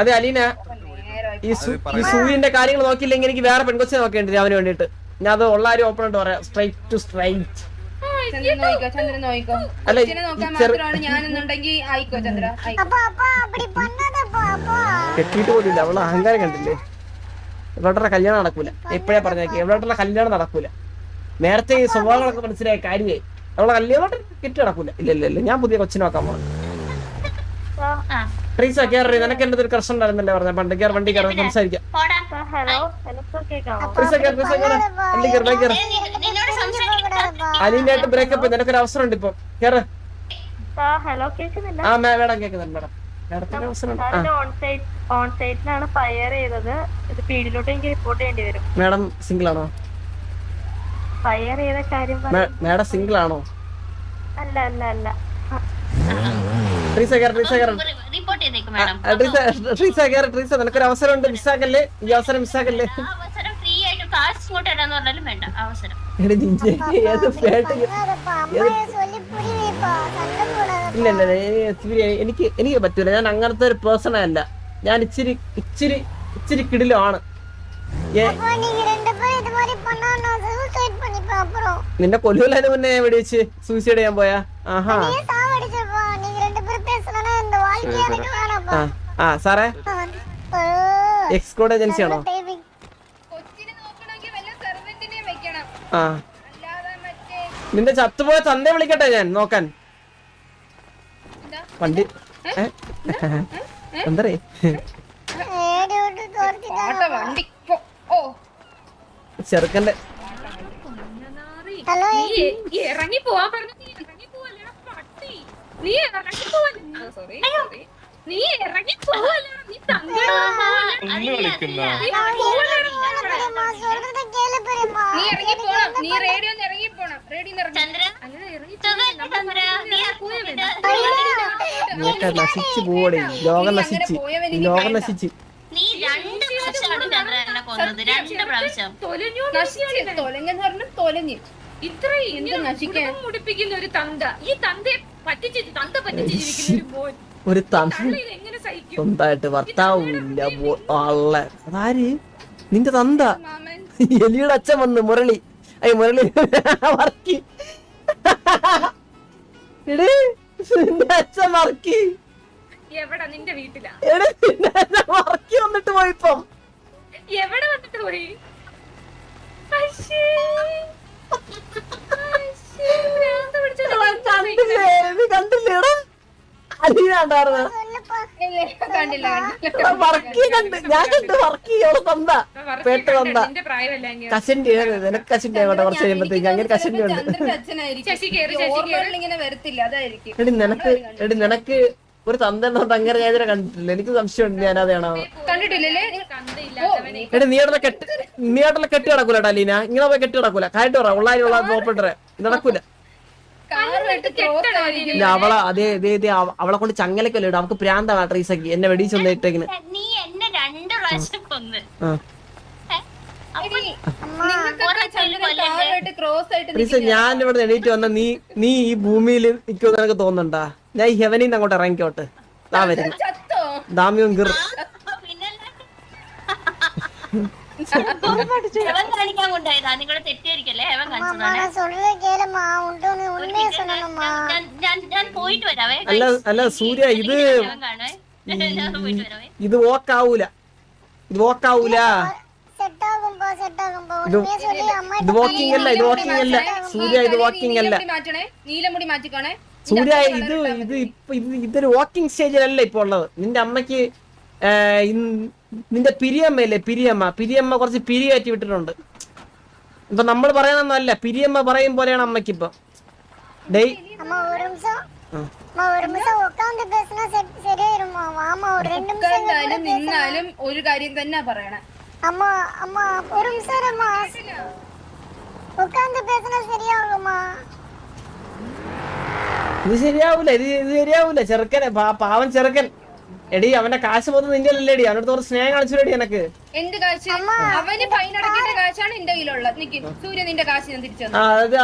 അതെ അലീന ഈ സൂര്യന്റെ കാര്യങ്ങൾ നോക്കിയില്ലെങ്കിൽ എനിക്ക് വേറെ പെൺകൊച്ചിനെ നോക്കേണ്ടി അവന് വേണ്ടിട്ട് ഞാൻ അത് ഉള്ള ആരും ഓപ്പൺ ആയിട്ട് പറയാം. സ്ട്രൈറ്റ് ടു സ്ട്രൈറ്റ് കെട്ടിട്ട് പോലില്ല അവൾ അഹങ്കാരം കണ്ടില്ലേ? എവിടെ കല്യാണം നടക്കൂല. എപ്പോഴാ പറഞ്ഞേക്കെ? എവിടെ കല്യാണം നടക്കൂല. നേരത്തെ ഈ സ്വഭാവങ്ങളൊക്കെ മനസ്സിലായ കാര്യേ അവളെ കല്യാണം കെട്ടി നടക്കൂല. ഇല്ല ഇല്ല ഇല്ല. ഞാൻ പുതിയ കൊച്ചിനെ നോക്കാൻ പോകണം റീസ കയറി നിനക്ക് എന്റെ ഒരു ക്രഷ് ഉണ്ടായിരുന്നല്ലേ പറഞ്ഞ? പണ്ട് കയറി വണ്ടി കയറി സംസാരിക്കാം. വണ്ടി കയറി ബൈക്ക് കയറി. ബ്രേക്കപ്പ് അവസരം ഉണ്ട് ഇപ്പൊ. കയറ് ആ മേഡം കേക്കുന്നുണ്ട് മേഡം. മാഡം സിംഗിൾ ആണോ? അല്ല അല്ല അല്ല. റീസ റീസ റിപ്പോർട്ട് ചെയ്തേക്കും അവസരം ഉണ്ട് മിസ്സാക്കല്ലേ ഈ അവസരം മിസ്സാക്കല്ലേ അവസരം ഫ്രീ ആയിട്ട് കാശ് പറഞ്ഞാലും വേണ്ട. അവസരം. എനിക്ക് എനിക്ക് പറ്റൂല. ഞാൻ അങ്ങനത്തെ ഒരു പേഴ്സൺ അല്ല. ഞാൻ ഇച്ചിരി ഇച്ചിരി ഇച്ചിരി കിടിലാണ് നിന്നെ കൊല്ലൂല മുന്നേ വെടിവെച്ച് സൂയിസൈഡ് ചെയ്യാൻ പോയാ? ആഹാ. ആ ആ സാറേ. എക്സ്ക്ലൂഡ് ഏജൻസി ആണോ? ആ. നിന്റെ ചത്തുപോയ തന്റെ വിളിക്കട്ടെ ഞാൻ നോക്കാൻ. വണ്ടി. ചെറുക്കന്റെ ഇറങ്ങി പോവാൻ പറഞ്ഞു നീ ഇറങ്ങി പോവല്ലേ പട്ടി. നീ ഇറങ്ങി പോവല്ലേ സോറി സോറി നീ ഇറങ്ങി നീ നീ ഇറങ്ങി പോണം നീ ഇറങ്ങി പോണം നശിച്ചു പോടെ ലോകം നശിച്ച് ലോകം നശിച്ച് നീ രണ്ട് കൊന്നത് രണ്ട് നശിക്കാൻ മുടിപ്പിക്കുന്ന ഒരു തന്ത ഈ തന്തയെ പറ്റിച്ച് തന്ത പറ്റിച്ചിരിക്കുന്ന ഒരു ബോൻ ഒരു തന്ത സ്വന്തമായിട്ട് ഭർത്താവില്ല ആളെ. അതാര്? നിന്റെ തന്ത. എലിയുടെ അച്ഛൻ വന്ന് മുരളി. അയ്യ മുരളി. വർക്കി. എടേ നിന്റെ അച്ഛൻ വർക്കി. എവിടെ? നിന്റെ വീട്ടിലാ? എടേ വർക്കി വന്നിട്ട് പോയിപ്പം എവിടെ വന്നിട്ട് പോയി? കണ്ടില്ലേ? നീ കണ്ടില്ലേടാ വർക്കി കണ്ട് ഞാൻ കണ്ട് വർക്ക് അവളെ തന്ത പേട്ട് തന്ത നിന്റെ പ്രായമല്ല അങ്ങ്. കസിന്റെ നിനക്ക് കസിന്റെ ആവട്ടെ കുറച്ച് കഴിയുമ്പത്തേക്ക് അങ്ങനെ കസിന്റെ ഉണ്ട്. എടി നിനക്ക് എടി നിനക്ക് ഒരു തന്തന്നോട്ട് അങ്ങനെ ഞാൻ കണ്ടിട്ടില്ല. എനിക്ക് സംശയമുണ്ട് ഞാൻ അതാണോ? എടി നീ അവിടെ കെട്ടി നീ അവിടെ കെട്ടി കിടക്കൂല ഇങ്ങനെ പോയി കെട്ടി കിടക്കൂല കായിട്ട് പറ ഉള്ളാരി ഉള്ള നോപ്പിട്ടേ നടക്കൂല. ഇല്ല അവളെ അതേ അതെ അതെ അവളെ കൊണ്ട് ചങ്ങലക്കല്ലോ ഇടും അവക്ക് പ്രാന്താണ് ട്രീസക്ക് എന്നെ നീ രണ്ട് പ്രാവശ്യം കൊന്ന്. ക്രോസ് ആയിട്ട് ട്രീസ ഞാൻ ഇവിടെ എണീറ്റ് വന്ന നീ നീ ഈ ഭൂമിയിൽ നിൽക്കുമെന്ന് എനിക്ക് തോന്നുന്നുണ്ടാ? ഞാൻ ഈ ഹെവനിൽ നിന്ന് അങ്ങോട്ട് ഇറങ്ങിക്കോട്ടെ. ദാ വരുന്നു ദാമ്യം ഗിർ. അല്ല സൂര്യ ഇത് ഇത് വോക്കാവൂല ഇത് വോക്കാവൂല ഇത് വോക്കിംഗ് അല്ല ഇത് വോക്കിംഗ് അല്ല. സൂര്യ ഇത് വോക്കിംഗ് അല്ല. നീലമുടി മാറ്റിക്കോണേ. സൂര്യ ഇത് ഇത് ഇപ്പൊ ഇതൊരു വോക്കിംഗ് സ്റ്റേജിലല്ല ഇപ്പൊ ഉള്ളത്. നിന്റെ അമ്മയ്ക്ക് നിന്റെ പിരിയമ്മയില്ലേ പിരിയമ്മ? പിരിയമ്മ കുറച്ച് പിരി കയറ്റി വിട്ടിട്ടുണ്ട്. ഇപ്പൊ നമ്മൾ പറയണമെന്നല്ല പിരിയമ്മ പറയും പോലെയാണ് അമ്മക്കിപ്പോ ഡേയ്. ഇത് ശരിയാവൂല ഇത് ശരിയാവൂല ചെറുക്കനെ പാവൻ ചെറുക്കൻ. എടി അവന്റെ കാശ് പോകുന്നത് നിന്റെ അല്ലേടി അവനടുത്ത് കുറച്ച് സ്നേഹം കാണിച്ചില്ലേടി എനക്ക്. എന്ത് കാശ്? അവന് കാശാണ് നിക്ക് സൂര്യ കാശ് തിരിച്ചു ആ അത്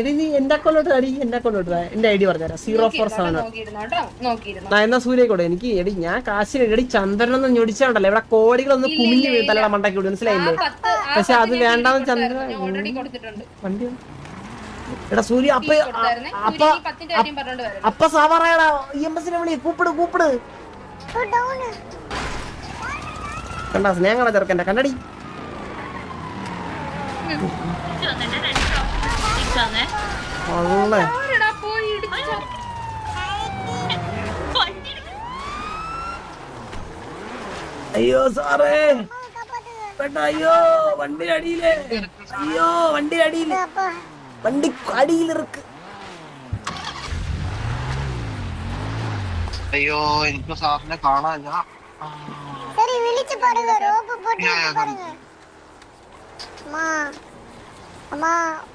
എടി നീ എന്റെ അക്കൗണ്ടോട്ട് അടി എന്റെ അക്കൗണ്ടോട്ട് എന്റെ ഐ ഡി പറഞ്ഞുതരാം സീറോ ഫോർ സെവൻ നോക്കിയിരുന്നു കേട്ടോ നോക്കിയിരുന്നു എന്നാ സൂര്യക്കോടെ എനിക്ക് എടി ഞാൻ കാശിന് എടി ചന്ദ്രനൊന്നും ഞൊടിച്ചാണ്ടല്ലോ. ഇവിടെ കോടികളൊന്നും കുമിഞ്ഞു വീഴ്ത്തല മണ്ടക്കി വിടും മനസ്സിലായില്ലേ? പക്ഷെ അത് പത്ത് ഞാൻ വേണ്ടാന്ന് ചന്ദ്രൻ വണ്ടി എടാ സൂര്യ അപ്പ അപ്പൊ അപ്പ കാര്യം പറഞ്ഞോണ്ട് അപ്പ സാവാറായടാ ഇ എം എസിനെ വിളി കൂപ്പിട് കൂപ്പിട്. കണ്ടാ സ്നേഹങ്ങളെ ചെറുക്കന്റെ കണ്ടടി വളരെ അയ്യോ സാറേ. അയ്യോ വണ്ടിയുടെ അടിയിൽ. അയ്യോ വണ്ടിയുടെ അടിയിൽ. വണ്ടി അടിയിലിറക്ക്. அம்மா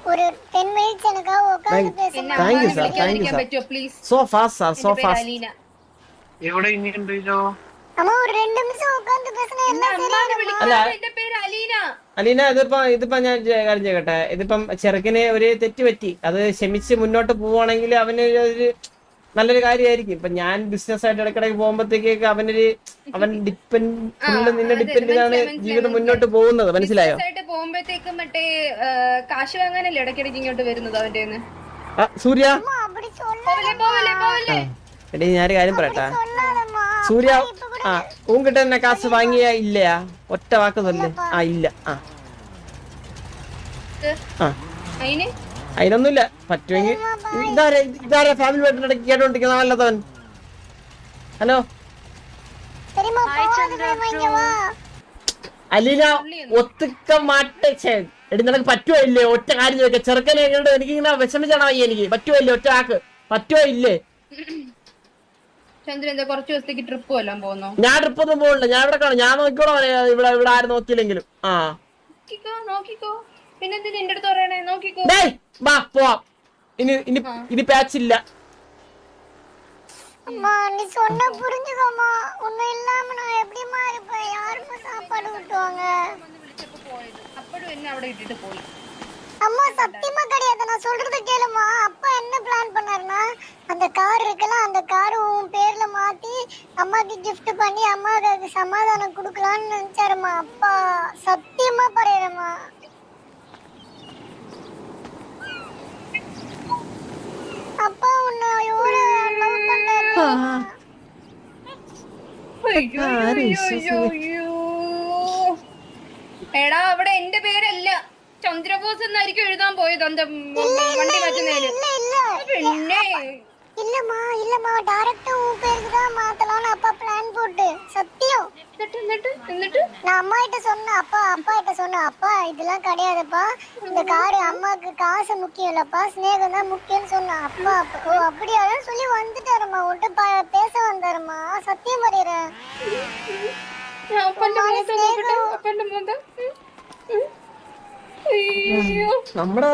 ஒரு டென் மினிட்ஸ் எனக்காக உட்காந்து பேசுங்க പിന്നെ Thank you, അമ്മാനെ sir. വിളിക്കാതിരിക്കാൻ Thank you, sir. പറ്റുമോ please so fast sir so എന്റെ പേര് ഫാസ്റ്റ് അലീന എവിടെ ഇനി ഉണ്ടല്ലോ அம்மா ஒரு ரெண்டு நிமிஷம் உட்காந்து பேசுனா എന്നെ எல்லாம் അമ്മാനെ சரியாயிடுமா വിളിക്കാതെ എന്റെ പേര് അലീന അലീന ഇതിപ്പോ ഇതിപ്പോ ഞാൻ ചെ- കാര്യം ചെയ്യട്ടെ ഇതിപ്പം ചെറുക്കന് ഒരു തെറ്റ് പറ്റി അത് ക്ഷമിച്ച് മുന്നോട്ട് പോവുകയാണെങ്കിൽ അവന് ഒരു നല്ലൊരു കാര്യമായിരിക്കും ഇപ്പൊ ഞാൻ ബിസിനസ് ആയിട്ട് ഇടയ്ക്കിടയ്ക്ക് പോകുമ്പോഴത്തേക്ക് അവനൊരു അവൻ ഡിപ്പെൻഡ് ഫുള്ള് നിന്നെ ഡിപ്പെൻഡ് ചെയ്താണ് ജീവിതം മുന്നോട്ട് പോകുന്നത്. മനസ്സിലായോ? പോകുമ്പോഴത്തേക്കും മറ്റേ കാശ് ഇങ്ങോട്ട് വരുന്നത് സൂര്യ? ഞാനൊരു കാര്യം പറയട്ടാ. സൂര്യ ആ ഉങ്കിട്ട് തന്നെ കാശ് വാങ്ങിയ ഇല്ലയാ? ഒറ്റ വാക്ക് തന്നെ ആ ഇല്ല. ആ. ആ. അതിനൊന്നുമില്ല. പറ്റുമെങ്കിൽ ഇതാരെ ഇതാരെ ഫാമിലി വീട്ടിനിടയ്ക്ക് കേട്ടോണ്ടിരിക്കുന്ന? നല്ലതവൻ ഹലോ? അലീന ഒത്തുക്ക മാട്ടേ എടി നിനക്ക് പറ്റുമോ ഇല്ലേ? ഒറ്റ കാര്യം ചോദിക്കാം. ചെറുക്കനെ എങ്ങനെ എനിക്ക് ഇങ്ങനെ വിഷമിച്ചാണോ വയ്യ എനിക്ക്? പറ്റുമോ ഇല്ലേ? ഒറ്റ ആക്ക്. പറ്റുമോ ഇല്ലേ? ട്രിപ്പ് ഞാൻ ട്രിപ്പ് ഒന്നും പോകണ്ട ഞാൻ ഇവിടെ കാണും. ഞാൻ നോക്കിക്കോളാം ഇവിടെ ഇവിടെ ആരും നോക്കിയില്ലെങ്കിലും. ആ. നോക്കിക്കോ നോക്കിക്കോ. പിന്നെന്ത് നിന്റെ അടുത്ത് പറയണേ നോക്കിക്കോ ഡേയ് വാ പോവാം ഇനി ഇനി ഇനി പാച്ച് ഇല്ല அம்மா நீ சொன்ன புரிஞ்சுக்கோமா உன்னை இல்லாம நான் எப்படிம்மா இருப்பேன் யாரும்மா சாப்பாடு விட்டுவாங்க വന്ന് വിളിച്ചപ്പോ പോയത് അപ്പോഴും എന്നെ അവിടെ ഇട്ടിട്ട് പോയി அம்மா சத்தியமா கிடையாது நான் சொல்றத கேளுமா அப்பா என்ன பிளான் பண்ணாருன்னா அந்த கார் இருக்குல்ல அந்த கார் உன் பேர்ல மாத்தி அம்மாக்கு gift பண்ணி அம்மாவுக்கு சமாதானம் கொடுக்கலாம்னு நினைச்சாருமா அப்பா சத்தியமா பரையறமா എടാ അവിടെ എന്റെ പേരല്ല ചന്ദ്രബോസ് എന്നായിരിക്കും എഴുതാൻ പോയത് എന്റെ വണ്ടി മാറ്റുന്നതിന്. പിന്നെ இல்லம்மா இல்லம்மா டைரக்டா உன் பேருக்கு தான் மாத்தலாம்னு அப்பா பிளான் போட்டு. சத்தியம். நான் அம்மா கிட்ட சொன்னேன் அப்பா அப்பா கிட்ட சொன்னேன் அப்பா இதெல்லாம் கிடையாதுப்பா. இந்த காரு அம்மாவுக்கு காசு முக்கியம் இல்லப்பா ஸ்நேகம் தான் முக்கியம்னு சொன்னேன். அப்பா ஓ அப்படியா சொல்லி வந்துட்டாருமா உன்ட்டு பேச வந்தாருமா சத்தியம் பண்றேன் நம்மடா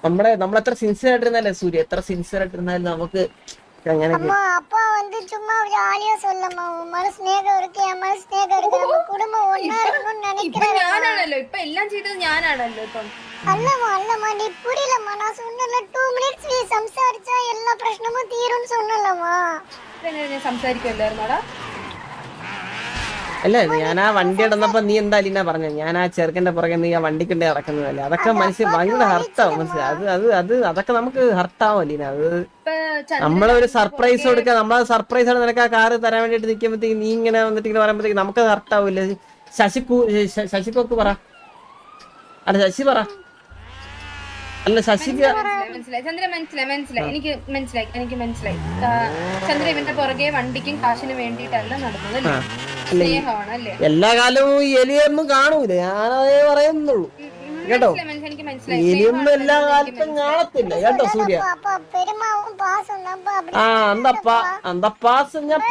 അപ്പന്റെ മുഖത്ത് നോക്കട്ടെ അപ്പന്റെ മുഖം ഉം. ഉം. അയ്യോ നമ്മുടെ ഈ നമ്മുടെ നമ്മളെത്ര സിൻസിയർ ആയിട്ടിരുന്നല്ലേ സൂര്യ എത്ര സിൻസിയർ ആയിട്ടിരുന്നാലും നമുക്ക് അങ്ങനെ அம்மா அப்பா வந்து சும்மா ஜாலியா சொல்லம்மா உன் மேல ஸ்நேகம் இருக்கு என் மேல ஸ்நேகம் இருக்கு நம்ம குடும்பம் ஒன்னா இருக்கணும்னு ഇപ്പൊ நினைக்கிறேன் ഞാനാണല്ലോ ഇപ്പൊ എല്ലാം ചെയ്തത് ഞാനാണല്ലോ ഇപ്പം அல்லம்மா அல்லம்மா நீ புரியலம்மா நான் சொன்னல டூ மினிட்ஸ் நீ சம்சாரிச்சா எல்லா பிரச்சனமும் தீரும்னு சொன்னலம்மா ഇതെങ്ങനെ ഞാൻ സംസാരിക്കുമല്ലായിരുന്നോടാ അല്ല ഞാൻ ആ വണ്ടി ഇടന്നപ്പോ നീ എന്താ അലീന പറഞ്ഞ? ഞാൻ ആ ചെറുക്കന്റെ പുറകെ നീ ആ വണ്ടിക്കുണ്ടേ നടക്കുന്നതല്ലേ? അതൊക്കെ മനസ്സിൽ ഭയങ്കര ഹർട്ടാവും മനസ്സിലായി അത് അത് അത് അതൊക്കെ നമുക്ക് ഹർട്ടാവും അലീന. അത് നമ്മളൊരു സർപ്രൈസ് കൊടുക്കുക നമ്മളെ സർപ്രൈസ് ആണ് നിനക്ക് ആ കാറ് തരാൻ വേണ്ടിട്ട് നിൽക്കുമ്പോഴത്തേക്ക് നീ ഇങ്ങനെ വന്നിട്ട് ഇങ്ങനെ പറയുമ്പോഴത്തേക്ക് നമുക്ക് ഹർട്ടാവില്ല. ശശിക്കു ശശിക്കൊക്കെ പറ. അല്ല ശശി പറ. അല്ല ശശിക്ക് മനസ്സിലായി ചന്ദ്രൻ മനസ്സിലായി മനസ്സിലായി. എനിക്ക് മനസ്സിലായി എനിക്ക് മനസ്സിലായി. ചന്ദ്ര ഇവന്റെ പുറകെ വണ്ടിക്കും കാശിനും വേണ്ടിയിട്ടല്ല നടന്നത് എല്ലാ കാലവും എലിയൊന്നും കാണൂല. ഞാനതേ പറയുന്നുള്ളൂ. കേട്ടോ? എലിയൊന്നും എല്ലാ കാലത്തും കാണത്തില്ല. കേട്ടോ സൂര്യ? ആ അന്തപ്പാ അന്തപ്പാസ് ഞാൻ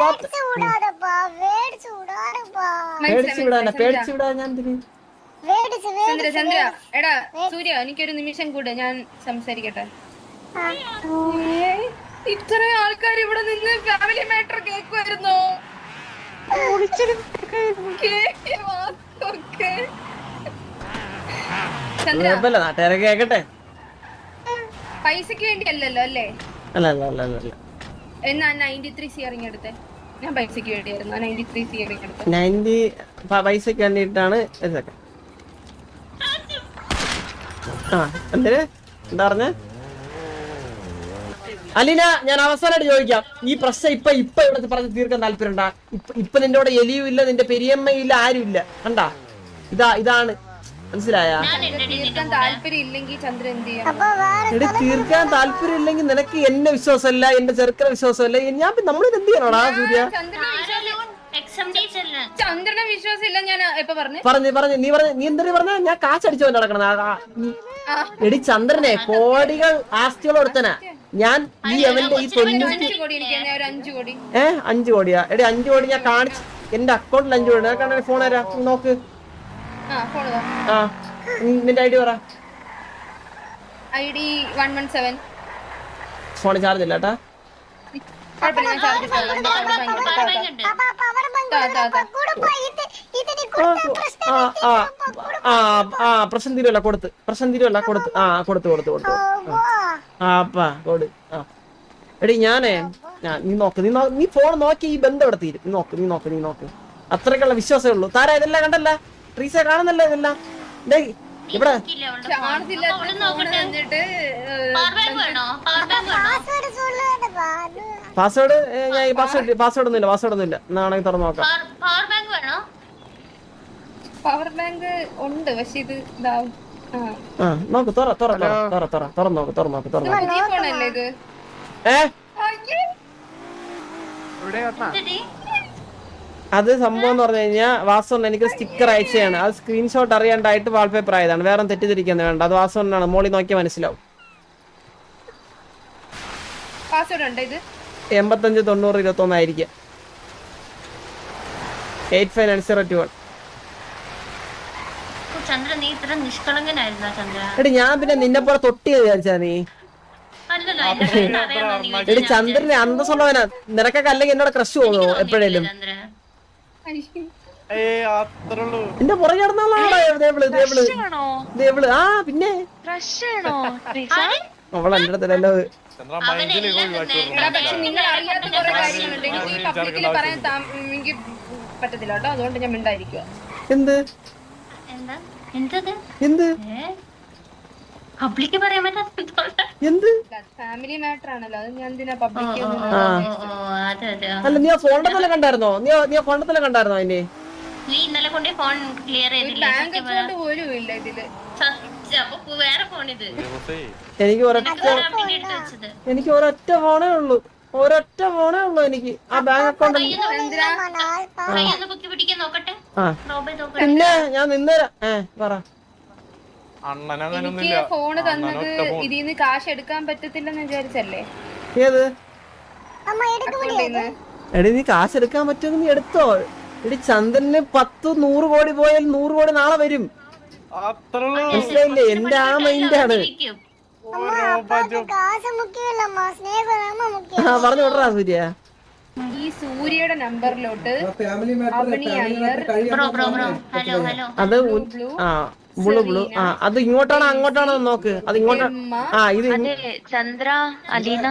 പേടിച്ചുവിടാനാ പേടിച്ചുവിടാ ഞാൻ ചന്ദ്ര ചന്ദ്ര എടാ സൂര്യ എനിക്കൊരു നിമിഷം കൂടെ. ഞാൻ സംസാരിക്കട്ടെ? ഇത്രയും ആൾക്കാർ ഇവിടെ നിന്ന് ഫാമിലി മാറ്റർ കേൾക്കുമായിരുന്നോ നാട്ടുകാരെ കേക്കട്ടെ? പൈസക്ക് വേണ്ടി അല്ലല്ലോ അല്ലേ അല്ല അല്ല അല്ല അല്ല. എന്നാ നയന്റി ത്രീ സി എടുത്തേ? ഞാൻ പൈസക്ക് വേണ്ടിയായിരുന്നു നയന്റി ത്രീ സിയറിംഗ് എടുത്തേ. നയന്റി പൈസക്ക് വേണ്ടിയിട്ടാണ്. ആ എന്തിന്? എന്താ പറഞ്ഞ? അലീന ഞാൻ അവസാനമായിട്ട് ചോദിക്കാം. ഈ പ്രശ്നം ഇപ്പൊ ഇപ്പൊ ഇവിടെ പറഞ്ഞ് തീർക്കാൻ താല്പര്യണ്ട ഇപ്പൊ ഇപ്പൊ നിന്റെ കൂടെ എലിയും ഇല്ല നിന്റെ പെരിയമ്മയും ഇല്ല ആരും ഇല്ല. കണ്ടാ? ഇതാ ഇതാണ്. മനസ്സിലായ? എടി തീർക്കാൻ താല്പര്യം ഇല്ലെങ്കിൽ നിനക്ക് എന്നെ വിശ്വാസമല്ല എന്റെ ചെറുക്കനെ വിശ്വാസമല്ല. ഞാൻ നമ്മൾ ഇത് എന്ത് ചെയ്യണോടാ സൂര്യ? ചന്ദ്രനെ ഞാൻ പറഞ്ഞു. പറഞ്ഞു പറഞ്ഞു നീ പറഞ്ഞു നീ എന്തൊരു പറഞ്ഞ? ഞാൻ കാശടിച്ചു നടക്കണം എടി ചന്ദ്രനെ കോടികൾ ആസ്തികൾ കൊടുത്തനാ ഞാൻ ഈ അവന്റെ ഈ തൊണ്ണൂറ്റി ഏഹ് അഞ്ചു കോടി. ഏ അഞ്ചു കോടിയാ. എടി അഞ്ചു കോടി ഞാൻ കാണിച്ച് എന്റെ അക്കൗണ്ടിൽ അഞ്ചു കോടി കാണാൻ ഫോൺ ആരാ? നോക്ക്. ആ നിന്റെ ഐ ഡി പറ. I D one one seven. Phone charge ഇല്ല കേട്ടാ ആ പ്രശ്നം തീരുമല്ല കൊടുത്ത്. പ്രശ്നം തീരുമല്ല കൊടുത്ത്. ആ കൊടുത്ത് കൊടുത്ത് കൊടുത്ത് എടി ഞാനേ ഞാൻ നീ നോക്ക് നീ നീ ഫോൺ നോക്കി ഈ ബന്ധം ഇവിടെ തീരും. നീ നോക്ക് നീ നോക്ക് നീ നോക്ക്. അത്രക്കുള്ള വിശ്വാസമേ ഉള്ളൂ. താര ഇതെല്ലാം കണ്ടല്ല? ട്രീസ കാണുന്നല്ല ഇതെല്ലാം? ഇവിടെ പാസ്വേഡ് ഞാൻ പാസ്വേഡ് പാസ്വേഡ് ഒന്നുമില്ല പാസ്വേഡ് ഒന്നുമില്ല. എന്നാണെങ്കിൽ തുറന്നു നോക്കാം. പവർ ബാങ്ക് ഉണ്ട് പക്ഷെ ഇത് ഇതാവും. ആ നോക്ക് തുറ തുറ തുറ തുറ തുറ തുറന്ന് നോക്ക് തുറന്ന് നോക്ക് തുറന്ന് നോക്ക്. ഫോണല്ലേ ഇത്? ഏ? അത് സംഭവം എന്ന് പറഞ്ഞു കഴിഞ്ഞാൽ വാസവൻ എനിക്ക് സ്റ്റിക്കർ അയച്ചതാണ്. അത് സ്ക്രീൻഷോട്ട് അറിയാണ്ടായിട്ട് വാൾപേപ്പർ ആയതാണ്. വേറെ തെറ്റിദ്ധരിക്കുന്നത് വേണ്ട. അത് വാസവനാണ് മോളി നോക്കിയ മനസ്സിലാവും. എൺപത്തഞ്ച് തൊണ്ണൂറ് ഇരുപത്തൊന്നായിരിക്കും eight five nine zero two one. Chandra നീ ഇത്ര നിഷ്കളങ്കനായിരുന്നോ ചന്ദ്ര? എടി ഞാൻ പിന്നെ നിന്നെ പോലെ തൊട്ടി വിചാരിച്ചാ നീ. അല്ലല്ലോ എന്റെ പേര് അറിയാമോ നീ എടി ചന്ദ്രനെ അന്തസ്സുള്ളവനാ. നിനക്കൊക്കെ അല്ലെങ്കിൽ എന്നോട് ക്രഷ് പോകുമോ എപ്പോഴേലും? ചന്ദ്ര. എന്റെ പുറകെ നടന്നാളാണോ ദേവിൾ ദേവിൾ ദേവിൾ ആ പിന്നെ? അവൾ എന്റെ അടുത്തല്ലോ അവനെല്ലാം എടാ, പക്ഷെ നിങ്ങൾ അറിയാത്ത കുറെ കാര്യങ്ങളുണ്ട്. എനിക്ക് ഈ പബ്ലിക്കിൽ പറയാൻ താ- എനിക്ക് പറ്റത്തില്ല കേട്ടോ. അതുകൊണ്ട് ഞാൻ മിണ്ടായിരിക്കുക എന്ത്? എന്താ? പറയാൻ എന്ത്? ഫാമിലി മാറ്റർ ആണല്ലോ. അത് ഞാൻ പബ്ലിക് അല്ല നീ ആ ഫോണിന്റെ തന്നെ കണ്ടായിരുന്നോ? നീ നീ ആ ഫോണിന്റെ തന്നെ കണ്ടായിരുന്നോ അതിന്റെ? നീ ഇന്നലെ കൊണ്ട് ഫോൺ ക്ലിയർ ചെയ്തില്ല? എനിക്ക് ഒരൊറ്റ എനിക്ക് ഒരൊറ്റ ഫോണേ ഉള്ളൂ. ഒരൊറ്റ ഫോണേ ഉള്ളൂ എനിക്ക്. ആ ബാങ്ക് അക്കൗണ്ട് ഇല്ല ഞാൻ നിന്നേരാം. ഏ പറ. എനിക്ക് ഫോണ് തന്നത് ഇതിന്ന് കാശ് എടുക്കാൻ പറ്റത്തില്ലെന്ന് വിചാരിച്ചല്ലേ? ഏത്? എടി നീ കാശ് എടുക്കാൻ പറ്റുമെന്ന് നീ എടുത്തോ. എടി ചന്ദ്രന് പത്ത് നൂറ് കോടി പോയാൽ നൂറ് കോടി നാളെ വരും. മനസ്സിലായില്ലേ? എന്റെ ആ മൈൻഡാണ് പറഞ്ഞു വിടറാ സൂര്യ ഈ സൂര്യയുടെ നമ്പറിലോട്ട് അത് ആ ബ്ലൂ ബ്ലൂ ആ അത് ഇങ്ങോട്ടാണോ അങ്ങോട്ടാണോ നോക്ക്. അത് ഇങ്ങോട്ടാണ് ആ ഇത് ചന്ദ്ര അലീന.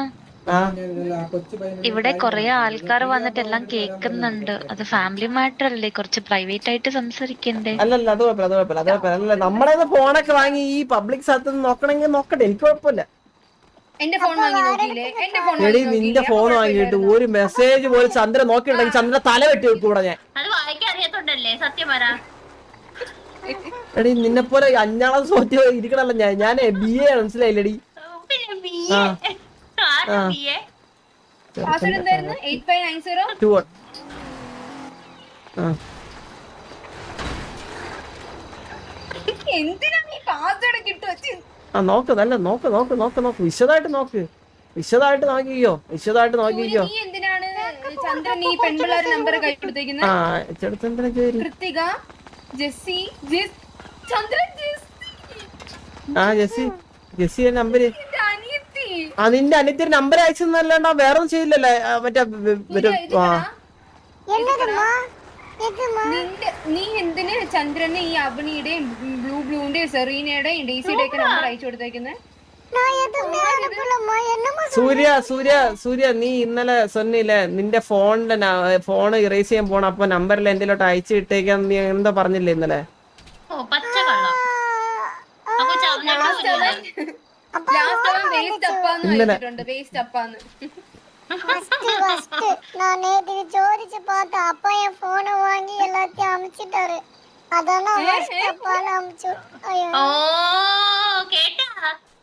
ഇവിടെ കൊറേ ആൾക്കാർ വന്നിട്ട് എല്ലാം കേൾക്കുന്നുണ്ട് അത് ഫാമിലി മാറ്റർ അല്ലേ? കുറച്ച് പ്രൈവറ്റ് ആയിട്ട് സംസാരിക്കണ്ടേ? അല്ലല്ല അത് കുഴപ്പമില്ല അത് കുഴപ്പമില്ല അത് കുഴപ്പമില്ല. അല്ല നമ്മളെ ഫോണൊക്കെ വാങ്ങി ഈ പബ്ലിക് സ്ഥലത്ത് നിന്ന് നോക്കണമെങ്കിൽ നോക്കട്ടെ. എനിക്ക് കുഴപ്പമില്ല. എന്റെ ഫോൺ വാങ്ങി നോക്കിയില്ലേ? എന്റെ ഫോൺ എടി നിന്റെ ഫോൺ വാങ്ങിയിട്ട് ഒരു മെസ്സേജ് പോലും ചന്ദ്രൻ നോക്കിയിട്ടുണ്ടെങ്കിൽ ചന്ദ്ര തല വെട്ടി വെക്കൂടെ ഞാൻ. അത് വായിക്കാൻ അറിയത്തോണ്ടല്ലേ സത്യം പറ. എടി നിന്നെ പോലെ അഞ്ഞാളം സോറ്റ് ഇരിക്കണല്ല ഞാൻ. ഞാൻ ബി എ മനസ്സിലായില്ലടി? ആ. ആരാ ബി എ പാസ്വേഡ് എന്തായിരുന്നു? Eight five nine zero two one ആ. എന്തിനാ ഈ പാസ്വേഡ് കിട്ടുക ആ നോക്ക് നല്ല നോക്ക് നോക്ക് നോക്ക് നോക്ക്. വിശദമായിട്ട് നോക്ക്. വിശദമായിട്ട് നോക്കിയോ വിശദമായിട്ട് നോക്കിയോ നീ എന്തിനാണ് ചന്ദ്രൻ ഈ നമ്പർ കൈ കൊടുത്തേക്കുന്നത് Krithika Jessie Jess Chandran Jessie. ആ ജെസ്സി. ജെസ്സിയുടെ നമ്പര്. ആ നിന്റെ അനിയത്തിന് നമ്പർ അയച്ചെന്നല്ലാണ്ട് വേറെ ഒന്നും ചെയ്യില്ലല്ലേ? മറ്റേ നീ എന്തിന് ചന്ദ്രനെ ഈ അവണിയുടെയും ബ്ലൂ ബ്ലൂന്റെയും സെറീനയുടെയും ഡേസിയുടെ ഒക്കെ നമ്പർ അയച്ചു കൊടുത്തേക്കുന്നത് സൂര്യ സൂര്യ സൂര്യ നീ ഇന്നലെ സൊന്നില്ലേ? നിന്റെ ഫോണിന്റെ ഫോൺ ഇറേസ് ചെയ്യാൻ പോണ അപ്പൊ നമ്പറിൽ എന്തെങ്കിലും അയച്ചു ഇട്ടേക്കാൻ നീ എന്താ പറഞ്ഞില്ലേ ഇന്നലെ? ഓ പച്ച കള്ള. ആ കൊച്ചു അറിഞ്ഞിട്ടുമില്ല அப்பா ലാസ്റ്റ് അവൻ വേസ്റ്റ് അപ്പാന്ന് ഇന്നലെ. വായിച്ചിട്ടുണ്ട് വേസ്റ്റ് അപ്പാന്ന് ஃபர்ஸ்ட் ஃபர்ஸ்ட் நான் நேத்துக்கு ചോദിച്ചു பார்த்தேன் அப்பா என் போனை வாங்கி எல்லாத்தையும் அமிச்சிட்டாரு அதான் நான் ஃபர்ஸ்ட் அப்பான்னு அமிச்சு ஐயோ ഓ കേട്ടാ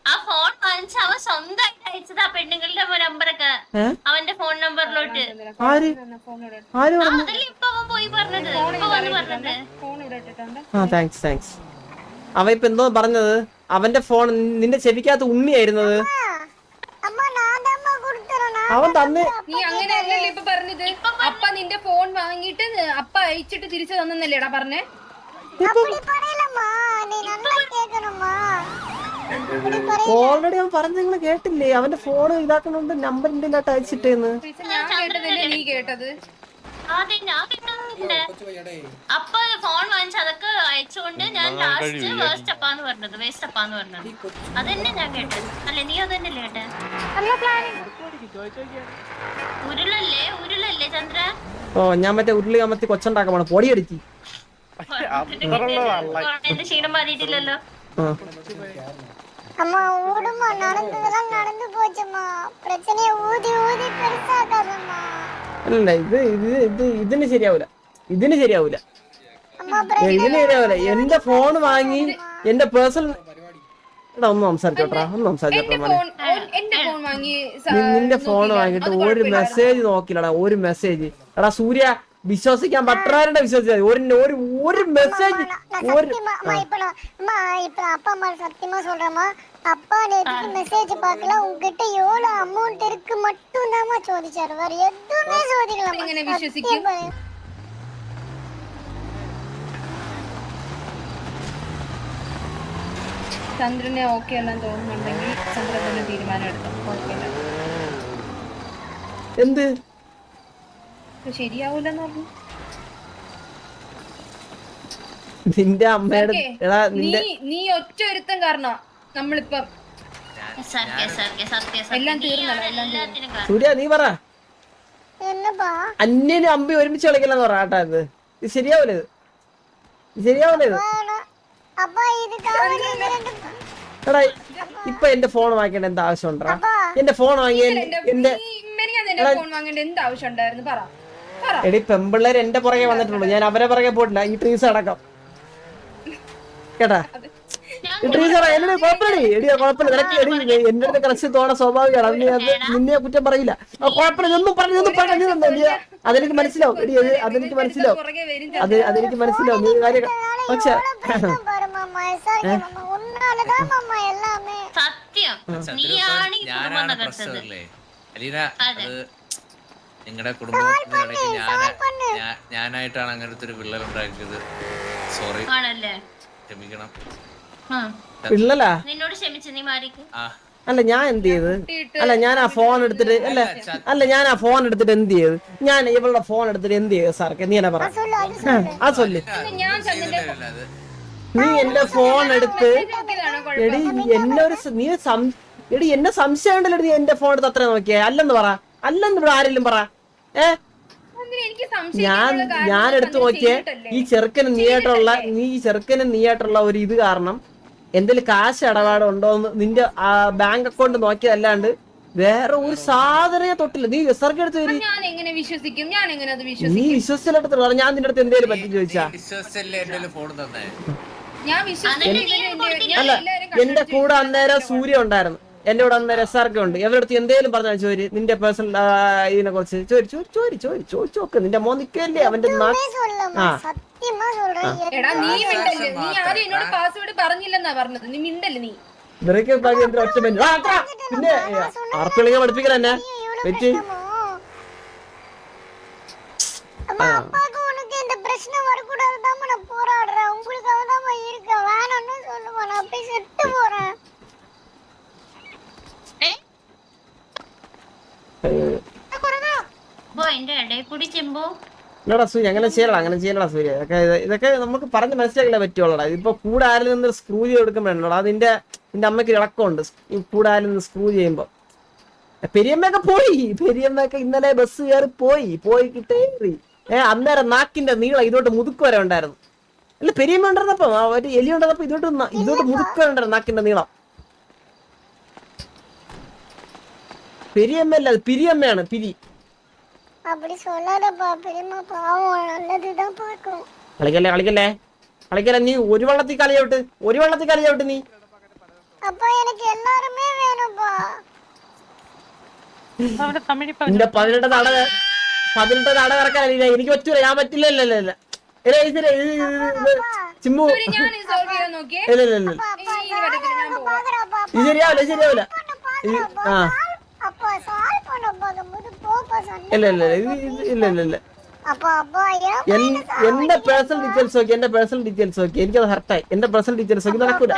ആ ഫോൺ വാങ്ങിച്ച അവൻ സ്വന്തമായിട്ട് അയച്ചത് ആ പെണ്ണുങ്ങളുടെ നമ്പറൊക്കെ ഏ? അവന്റെ ഫോൺ നമ്പറിലോട്ട് ആര് ആര് പറഞ്ഞു അതല്ലേ ഇപ്പൊ അവൻ പോയി പറഞ്ഞത് ഇപ്പൊ വന്ന് പറഞ്ഞത് അവ ഇപ്പൊ എന്തോ പറഞ്ഞത്? അവന്റെ ഫോൺ നിന്റെ ചെവിക്കകത്ത് ഉണ്ണിയായിരുന്നത്. അവൻ തന്നെ നീ അങ്ങനെയല്ലേ ഇപ്പൊ പറഞ്ഞത്. അപ്പ നിന്റെ ഫോൺ വാങ്ങിയിട്ട് അപ്പ അയച്ചിട്ട് തിരിച്ചു തന്നല്ലേടാ പറഞ്ഞേ? ഓൾറെഡി അവൻ പറഞ്ഞു നിങ്ങൾ കേട്ടില്ലേ? അവന്റെ ഫോൺ ഇതാക്കണോണ്ട് നമ്പർ എന്തെങ്കിലും അയച്ചിട്ടേന്ന്. ഞാൻ കേട്ടതല്ലേ നീ കേട്ടത്? ആദ്യം ഞാൻ കിട്ടുന്നുണ്ട് അപ്പൊ ഫോൺ വാങ്ങിച്ച അതൊക്കെ അയച്ചുകൊണ്ട് ഞാൻ ലാസ്റ്റ് വേസ്റ്റ് അപ്പാന്ന് പറഞ്ഞത് വേസ്റ്റ് അപ്പാന്ന് പറഞ്ഞത് അതന്നെ ഞാൻ കേട്ടത് അല്ലെ നീ അതന്നെയല്ലേ കേട്ടെ ഉരുളല്ലേ ഉരുളല്ലേ ചന്ദ്ര ഓ ഞാൻ മറ്റേ ഉരുളി അമത്തി കൊച്ചുണ്ടാക്കാൻ പോണ പൊടിയടിച്ച് എന്റെ ക്ഷീണം മാറിയിട്ടില്ലല്ലോ ആ அம்மா ஓடுமா நடந்ததெல்லாம் நடந்து போச்சுமா பிரச்சனையை ஊதி ஊதி பெருசாக்காதம்மா അല്ല ഇത് ഇത് ഇത് ഇതിന് ശരിയാവൂല. ഇതിന് ശരിയാവൂല. ഇതിന് ശരിയാവൂല. എന്റെ ഫോൺ വാങ്ങി എന്റെ പേഴ്സണൽ എടാ ഒന്ന് സംസാരിച്ചോട്ടാ ഒന്ന് സംസാരിച്ചോട്ടാ മോനെ. നിന്റെ ഫോൺ വാങ്ങിട്ട് ഒരു മെസ്സേജ് നോക്കില്ലടാ ഒരു മെസ്സേജ് എടാ സൂര്യ വിശ്വസിക്കാൻ പറ്റാറുണ്ട് വിശ്വസിച്ചാൽ ഒരു ഒരു ഒരു മെസ്സേജ് ഒരു சத்தியமா அம்மா இப்ப நான் அம்மா இப்ப நான் அப்பா அம்மா சத்தியமா சொல்றேம்மா அப்பா நேற்று மெசேஜ் பார்க்கல உங்ககிட்ட எவ்வளவு அமௌண்ட் இருக்கு மட்டும் தாம்மா சோதிச்சாரு வேற எதுவுமே சோதிக்கலாமா എങ്ങനെ വിശ്വസിക്കും? சத்தியம் பாரு. ചന്ദ്രനെ ഓക്കെ എല്ലാം തോന്നുന്നുണ്ടെങ്കിൽ ചന്ദ്രൻ തന്നെ തീരുമാനം എടുത്തു കുഴപ്പമില്ല എന്ത് ഇത് ശരിയാവൂലെന്ന് പറഞ്ഞു നിന്റെ അമ്മയുടെ ഓക്കേ. എടാ നീ നിന്റെ നീ ഒറ്റ ഒരുത്തം കാരണം നമ്മളിപ്പം എല്ലാം സൂര്യ നീ പറ. അന്യനും അമ്പി ഒരുമിച്ച് കളിക്കലെന്ന് പറ ആട്ടാ ഇത്. ഇത് ശരിയാവൂല ഇത്. ഇത് എടാ ഇപ്പൊ എന്റെ ഫോൺ വാങ്ങിക്കേണ്ട എന്താ ആവശ്യം ഉണ്ടാ എന്റെ ഫോൺ ഫോൺ വാങ്ങേണ്ട ആവശ്യം ഉണ്ടായിരുന്നു പറ. എടി പെമ്പിള്ളേർ എന്റെ പുറകെ വന്നിട്ടുള്ളൂ ഞാൻ അവരെ പുറകെ പോയിട്ടില്ല. ഈ ട്രീസ് അടക്കം കേട്ടാ? സ്വാഭാവികമാണ് നിന്നെ കുറ്റം പറയില്ല. ഒന്നും പറഞ്ഞു ഒന്നും പറഞ്ഞു അതെനിക്ക് മനസ്സിലാവും. എടി അതെനിക്ക് മനസ്സിലാവും. അത് അതെനിക്ക് മനസ്സിലാവും. നീ കാര്യം പക്ഷേ നിങ്ങളുടെ കുടുംബത്തിൽ ഞാനായിട്ടാണ് അങ്ങനത്തെ ഒരു വിള്ളൽ ഉണ്ടാക്കിയത്. സോറി. ക്ഷമിക്കണം. പിള്ളലാ? നിന്നോട് നീ മാറിക്ക്. അല്ല ഞാൻ എന്ത് ചെയ്ത്? അല്ല ഞാൻ ആ ഫോൺ എടുത്തിട്ട് അല്ല അല്ല ഞാൻ ആ ഫോൺ എടുത്തിട്ട് എന്ത് ചെയ്ത്? ഞാൻ ഇവളുടെ ഫോൺ എടുത്തിട്ട് എന്ത് ചെയ്ത് സാർക്ക് നീ എന്നെ പറ. ആ ചൊല്ലി നീ എന്റെ ഫോൺ എടുത്ത് എടി എന്നെ ഒരു നീ എടി എന്നെ സംശയം ഉണ്ടല്ലോ നീ എന്റെ ഫോൺ എടുത്ത് അത്ര നോക്കിയാ. അല്ലെന്ന് പറ. അല്ലെന്ന് ഇവിടെ ആരെങ്കിലും പറ. ഏ? ഞാൻ ഞാൻ എടുത്തു നോക്കിയേ ഈ ചെറുക്കന് നീയായിട്ടുള്ള നീ ഈ ചെറുക്കന് നീയായിട്ടുള്ള ഒരു ഇത് കാരണം എന്തെങ്കിലും കാശ് ഇടപാടുണ്ടോ എന്ന് നിന്റെ ബാങ്ക് അക്കൗണ്ട് നോക്കിയതല്ലാണ്ട് വേറെ ഒരു സാധനയെ തൊട്ടില്ല. നീ റിസർച്ച് എടുത്ത് വരി ഞാൻ എങ്ങനെ വിശ്വസിക്കും? ഞാൻ എങ്ങനെ അത് നീ വിശ്വസിക്കും വിശ്വസിച്ചിടത്ത് ഞാൻ നിന്റെ അടുത്ത് എന്തേലും പറ്റി ചോദിച്ചാ? വിശ്വസിച്ചല്ലേ നീ അല്ല എന്റെ കൂടെ അന്നേരം സൂര്യ ഉണ്ടായിരുന്നു. എന്റെ കൂടെ അന്നേരം എസ് ആർ കെ ഉണ്ട് എവരുടെ അടുത്ത് എന്തേലും പറഞ്ഞാൽ ചോര് നിന്റെ പേഴ്സണൽ ഇതിനെ കുറിച്ച് ചോരി ചോരി ചോരി ചോരി ചോദിച്ചു നോക്ക് നിന്റെ മോൻ നിക്കല്ലേ അവന്റെ നാ- எதுவுமே சொல்லலம்மா ആ. சத்தியமா சொல்றேன் എടാ നീ മിണ്ടല്ലേ നീ മാത്രം. ആദ്യം എന്നോട് പാസ്വേഡ് പറഞ്ഞില്ലെന്നാ പറഞ്ഞത് നീ മിണ്ടല്ലേ നീ നിനക്ക് പറഞ്ഞ എന്തിനാ ഒറ്റ മിനിറ്റ് ആ, അത്ര. പിന്നെ ആർപ്പിളിങ്ങനെ പഠിപ്പിക്കല എന്നെ വെച്ച് அம்மா அப்பாவுக்கு உனக்கு இந்த பிரச்சனை வரக்கூடாதுதான் நான் போராடுறேன் உங்களுக்காக தான் இருக்கேன் வேணும்னு சொல்லுமா நான் போய் செத்து போறேன் ഇല്ലടാ സൂര്യ അങ്ങനെ ചെയ്യലടാ അങ്ങനെ ചെയ്യലടാ സൂര്യ. ഇതൊക്കെ ഇതൊക്കെ നമുക്ക് പറഞ്ഞ് മനസ്സിലാക്കില്ല പറ്റുള്ളടാ. ഇതിപ്പോ കൂടെ ആരിൽ നിന്ന് സ്ക്രൂ ചെയ്ത് എടുക്കുമ്പോഴാണല്ലോ അതിന്റെ നിന്റെ അമ്മയ്ക്ക് ഒരു ഇളക്കമുണ്ട്. ഈ കൂടെ ആരിൽ നിന്ന് സ്ക്രൂ ചെയ്യുമ്പോ. പെരിയമ്മയൊക്കെ പോയി. പെരിയമ്മയൊക്കെ ഇന്നലെ ബസ് കയറി പോയി. പോയി കിട്ടേറി ഏ അന്നേരം നാക്കിന്റെ നീളം ഇതോട്ട് മുതുക്ക് വരെ ഉണ്ടായിരുന്നു. അല്ല പെരിയമ്മ ഉണ്ടായിരുന്നപ്പോ ഒരു എലി ഉണ്ടായിരുന്നപ്പോ ഇതോട്ട് ഇതോട്ട് മുതുക്ക് വരെ ഉണ്ടായിരുന്നു നാക്കിന്റെ നീളം. പെരിയമ്മ അല്ല അത് പിരിയമ്മയാണ് പിരി அப்படி சொல்லாதப்பா பெரியம்மா பாவம் நல்லதுதான் பார்க்கும் കളിക്കല്ലേ കളിക്കല്ലേ കളിക്കല്ലേ നീ ഒരു വെള്ളത്തിൽ കളിയോട്ട് ഒരു വെള്ളത്തിൽ കളിയോട്ട് നീ அப்பா எனக்கு எல்லாருமே வேணும்ப்பா അവിടെ തമിഴ് നിന്റെ പതിനെട്ട് നട പതിനെട്ട് നട ഇറക്കാനില്ല എനിക്ക് പറ്റൂല ഞാൻ പറ്റില്ല ഇല്ല ഇല്ല ഇല്ല ഇല്ല, ഇത് ഇല്ല, ഇത് ഇത് ഇത് ചിമ്മു സൂര്യ ഞാൻ സോൾവ് ചെയ്യാൻ നോക്കിയേ ഇല്ല ഇല്ല ഇല്ല ഇനി വരത്തില്ല ഞാൻ പോവാം பாக்குறாப்பா ഇത് ശരിയാവില്ല ഇത് ശരിയാവില്ല ഇത് ആ ഇല്ല ഇല്ല ഇല്ല ഇല്ല എന്റെ പേഴ്സണൽ ഡീറ്റെയിൽസ് നോക്കി എന്റെ പേഴ്സണൽ ഡീറ്റെയിൽസ് നോക്കി എനിക്കത് ഹർട്ടായി എന്റെ പേഴ്സണൽ ഡീറ്റെയിൽസ് നോക്കി നടക്കൂല